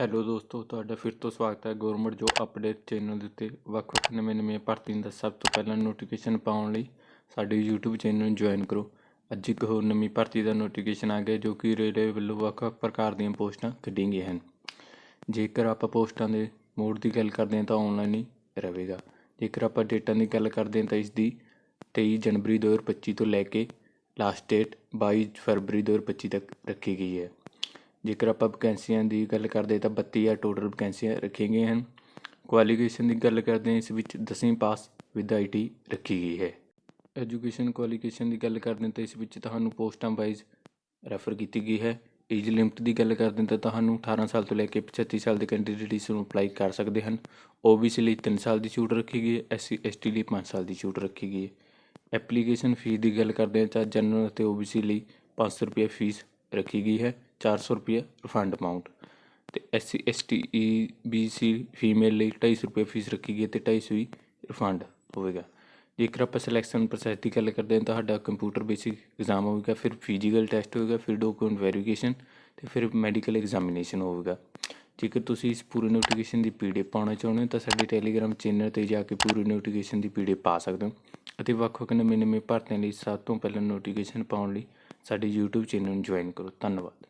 Hello ਦੋਸਤੋ, ਤੁਹਾਡਾ ਫਿਰ ਤੋਂ ਸਵਾਗਤ ਹੈ ਗਵਰਨਮੈਂਟ ਜੋ ਅਪਡੇਟ ਚੈਨਲ ਦੇ ਉੱਤੇ। ਵੱਖ-ਵੱਖ ਨਵੇਂ-ਨਵੇਂ ਭਰਤੀਆਂ ਦਾ ਸਭ ਤੋਂ ਪਹਿਲਾਂ ਨੋਟੀਫਿਕੇਸ਼ਨ ਪਾਉਣ ਲਈ ਸਾਡੇ YouTube ਚੈਨਲ ਨੂੰ ਜੁਆਇਨ ਕਰੋ। ਅੱਜ ਇੱਕ ਹੋਰ ਨਵੀਂ ਭਰਤੀ ਦਾ ਨੋਟੀਫਿਕੇਸ਼ਨ ਆ ਗਿਆ, ਜੋ ਕਿ ਰੇਲਵੇ ਵੱਲੋਂ ਵੱਖ-ਵੱਖ ਪ੍ਰਕਾਰ ਦੀਆਂ ਪੋਸਟਾਂ ਕੱਢੀਆਂ ਗਈਆਂ ਹਨ। ਜੇਕਰ ਆਪਾਂ ਪੋਸਟਾਂ ਦੇ ਮੋਡ ਦੀ ਗੱਲ ਕਰਦੇ ਹਾਂ ਤਾਂ ਆਨਲਾਈਨ ਹੀ ਰਹੇਗਾ। ਜੇਕਰ ਆਪਾਂ ਡੇਟਾਂ ਦੀ ਗੱਲ ਕਰਦੇ ਹਾਂ ਤਾਂ ਇਸ ਦੀ 23 ਜਨਵਰੀ 2025 ਤੋਂ ਲੈ ਕੇ ਲਾਸਟ ਡੇਟ 22 ਫਰਵਰੀ 2025 ਤੱਕ ਰੱਖੀ ਗਈ ਹੈ। ਜੇਕਰ ਆਪਾਂ ਵਕੈਂਸੀਆਂ ਦੀ ਗੱਲ ਕਰਦੇ ਤਾਂ ਬੱਤੀ 32000 ਟੋਟਲ ਵੈਕੈਂਸੀਆਂ ਰੱਖੀਆਂ ਗਈਆਂ ਹਨ। ਕੁਆਲੀਫਿਕੇਸ਼ਨ ਦੀ ਗੱਲ ਕਰਦੇ ਹਾਂ, ਇਸ ਵਿੱਚ 10ਵੀਂ ਪਾਸ ਵਿਦ ਆਈਟੀ ਰੱਖੀ ਗਈ ਹੈ। ਐਜੂਕੇਸ਼ਨ ਕੁਆਲੀਫਿਕੇਸ਼ਨ ਦੀ ਗੱਲ ਕਰਦੇ ਹਾਂ ਤਾਂ ਇਸ ਵਿੱਚ ਤੁਹਾਨੂੰ ਪੋਸਟਾਂ ਵਾਈਜ਼ ਰੈਫਰ ਕੀਤੀ ਗਈ ਹੈ। ਏਜ ਲਿਮਟ ਦੀ ਗੱਲ ਕਰਦੇ ਹਾਂ ਤਾਂ ਤੁਹਾਨੂੰ 18 ਸਾਲ ਤੋਂ ਲੈ ਕੇ 35 ਸਾਲ ਦੇ ਕੈਂਡੀਡੇਟ ਇਸ ਨੂੰ ਅਪਲਾਈ ਕਰ ਸਕਦੇ ਹਨ। ਓਬੀਸੀ ਲਈ 3 ਸਾਲ ਦੀ ਛੂਟ ਰੱਖੀ ਗਈ ਹੈ ਐਸਸੀ ਐਸਟੀ ਲਈ 5 ਸਾਲ ਦੀ ਛੂਟ ਰੱਖੀ ਗਈ ਹੈ। ਐਪਲੀਕੇਸ਼ਨ ਫੀਸ ਦੀ ਗੱਲ ਕਰਦੇ ਹਾਂ ਤਾਂ ਜਨਰਲ ਅਤੇ ਓਬੀਸੀ ਲਈ 500 ਰੁਪਏ ਫੀਸ ਰੱਖੀ ਗਈ ਹੈ 400 ਰੁਪਏ ਰਿਫੰਡ ਅਮਾਉਂਟ ਤੇ ਐਸਸੀ ਐਸਟੀ ਬੀਸੀ ਫੀਮੇਲ ਲਈ 250 ਰੁਪਏ ਫੀਸ ਰੱਖੀ ਗਈ ਹੈ ਤੇ 250 ਹੀ ਰਿਫੰਡ ਹੋਵੇਗਾ। ਜੇਕਰ ਆਪਾਂ ਸਿਲੈਕਸ਼ਨ ਪ੍ਰੋਸੈਸ ਦੀ ਗੱਲ ਕਰਦੇ ਹਾਂ ਤਾਂ ਸਾਡਾ ਕੰਪਿਊਟਰ ਬੇਸਿਕ ਐਗਜ਼ਾਮ ਹੋਵੇਗਾ, ਫਿਰ ਫਿਜ਼ੀਕਲ ਟੈਸਟ ਹੋਵੇਗਾ, ਫਿਰ ਡਾਕੂਮੈਂਟ ਵੈਰੀਫਿਕੇਸ਼ਨ ਤੇ ਫਿਰ ਮੈਡੀਕਲ ਐਗਜ਼ਾਮੀਨੇਸ਼ਨ ਹੋਵੇਗਾ। ਜੇਕਰ ਤੁਸੀਂ ਇਸ ਪੂਰੇ ਨੋਟੀਫਿਕੇਸ਼ਨ ਦੀ ਪੀਡੀਐਫ ਪਾਉਣਾ ਚਾਹੁੰਦੇ ਹੋ ਤਾਂ ਸਾਡੇ ਟੈਲੀਗ੍ਰਾਮ ਚੈਨਲ ਤੇ ਜਾ ਕੇ ਪੂਰੀ ਨੋਟੀਫਿਕੇਸ਼ਨ ਦੀ ਪੀਡੀਐਫ ਪਾ ਸਕਦੇ ਹੋ ਅਤੇ ਵੱਖ-ਵੱਖ ਨਵੇਂ-ਨਵੇਂ ਭਰਤੀਆਂ ਲਈ ਸਭ ਤੋਂ ਪਹਿਲਾਂ ਨੋਟੀਫਿਕੇਸ਼ਨ ਪਾਉਣ ਲਈ ਸਾਡੇ YouTube ਚੈਨਲ ਨੂੰ ਜੁਆਇਨ ਕਰੋ। ਧੰਨਵਾਦ।